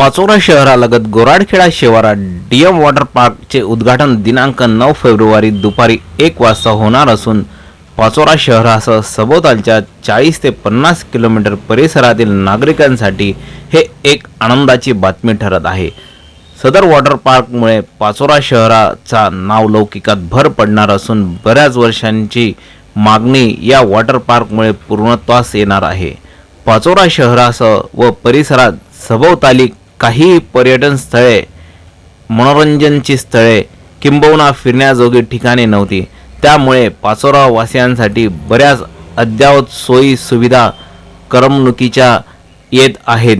पाचोरा शहरालगत गोराडखेडा शिवारात DM water पार्कचे उद्घाटन दिनांक नऊ फेब्रुवारी दुपारी एक वाजता होणार असून पाचोरा शहरासह सभोवतालच्या चाळीस ते पन्नास किलोमीटर परिसरातील नागरिकांसाठी हे एक आनंदाची बातमी ठरत आहे. सदर वॉटर पार्कमुळे पाचोरा शहराचा नावलौकिकात भर पडणार असून बऱ्याच वर्षांची मागणी या वॉटर पार्कमुळे पूर्णत्वास येणार आहे. पाचोरा शहरासह व परिसरात सभोवताली काही पर्यटन स्थळे मनोरंजनची स्थळे किंबहुना फिरण्याजोगी ठिकाणे नव्हती. त्यामुळे पाचोरा वासियांसाठी बऱ्याच अद्ययावत सोयी सुविधा करमणुकीच्या येत आहेत.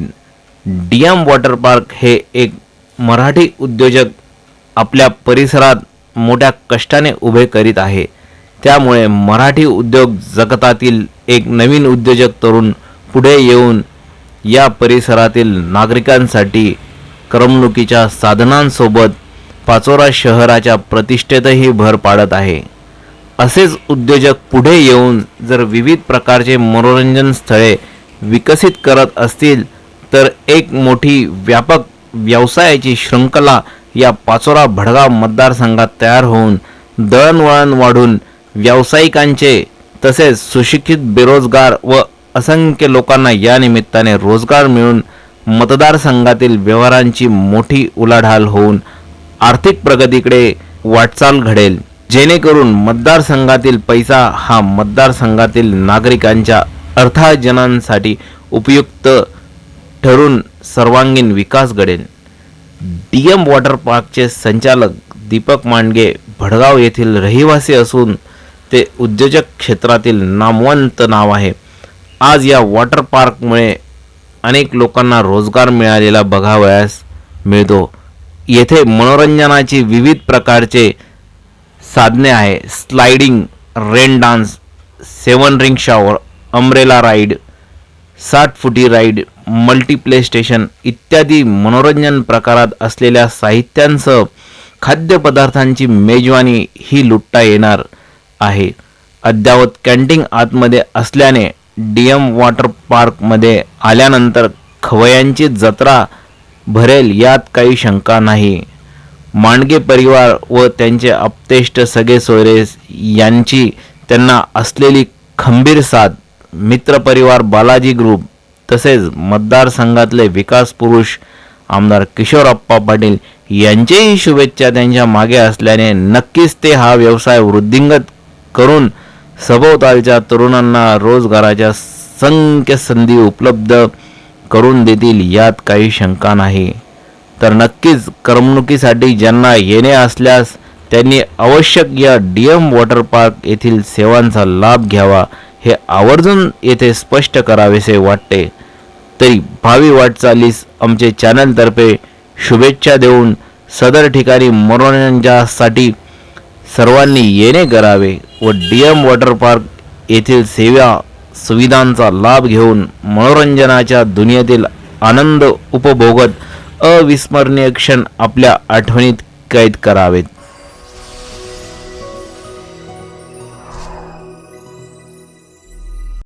डी एम वॉटर पार्क हे एक मराठी उद्योजक आपल्या परिसरात मोठ्या कष्टाने उभे करीत आहे. त्यामुळे मराठी उद्योग जगतातील एक नवीन उद्योजक तरुण पुढे येऊन या परिसरातील नागरिकांसाठी करमणुकीच्या साधनांसोबत पाचोरा शहराच्या प्रतिष्ठेतही भर पाडत आहे. असेच उद्योजक पुढे येऊन जर विविध प्रकारचे मनोरंजन स्थळे विकसित करत असतील तर एक मोठी व्यापक व्यवसायाची शृंखला या पाचोरा भडगाव मतदारसंघात तयार होऊन दळणवळण वाढून व्यावसायिकांचे तसेच सुशिक्षित बेरोजगार व असंख्य लोकांना या निमित्ताने रोजगार मिळून मतदारसंघातील व्यवहारांची मोठी उलाढाल होऊन आर्थिक प्रगतीकडे वाटचाल घडेल. जेणेकरून मतदारसंघातील पैसा हा मतदारसंघातील नागरिकांच्या अर्थार्जनांसाठी उपयुक्त ठरून सर्वांगीण विकास घडेल. डी एम वॉटर पार्कचे संचालक दीपक मांडगे भडगाव येथील रहिवासी असून ते उद्योजक क्षेत्रातील नामवंत नाव आहे. आज या वॉटर पार्कमुळे अनेक लोकांना रोजगार मिळालेला बघावयास मिळतो. येथे मनोरंजनाची विविध प्रकारचे साधने आहे. Sliding rain dance seven ring shower umbrella ride साठ फुटी राईड मल्टीप्ले स्टेशन इत्यादी मनोरंजन प्रकारात असलेल्या साहित्यांसह खाद्यपदार्थांची मेजवानी ही लुटता येणार आहे. अद्यावत कॅन्टीन आतमध्ये असल्याने डी एम वॉटर पार्कमध्ये आल्यानंतर खवयांची जत्रा भरेल यात काही शंका नाही. मांडगे परिवार व त्यांचे अपतेष्ट सगळे सोयरे यांची त्यांना असलेली खंबीर साथ मित्रपरिवार बालाजी ग्रुप तसेच मतदारसंघातले विकास पुरुष आमदार किशोरप्पा पाटील यांचेही शुभेच्छा त्यांच्या मागे असल्याने नक्कीच ते हा व्यवसाय वृद्धिंगत करून सभोवतालच्या तरुणांना रोजगाराच्या संख्य संधी उपलब्ध करून देतील यात काही शंका नाही. तर नक्कीच करमणुकीसाठी ज्यांना येणे असल्यास त्यांनी आवश्यक या डी एम वॉटर पार्क येथील सेवांचा लाभ घ्यावा हे आवर्जून येथे स्पष्ट करावेसे वाटते. तरी भावी वाटचालीस आमचे चॅनलतर्फे शुभेच्छा देऊन सदर ठिकाणी मनोरंजनासाठी सर्वांनी येणे करावे व डी एम वॉटर पार्क येथील सेवा सुविधांचा लाभ घेऊन मनोरंजनाच्या दुनियेतील आनंद उपभोगत अविस्मरणीय क्षण आपल्या आठवणीत कैद करावेत.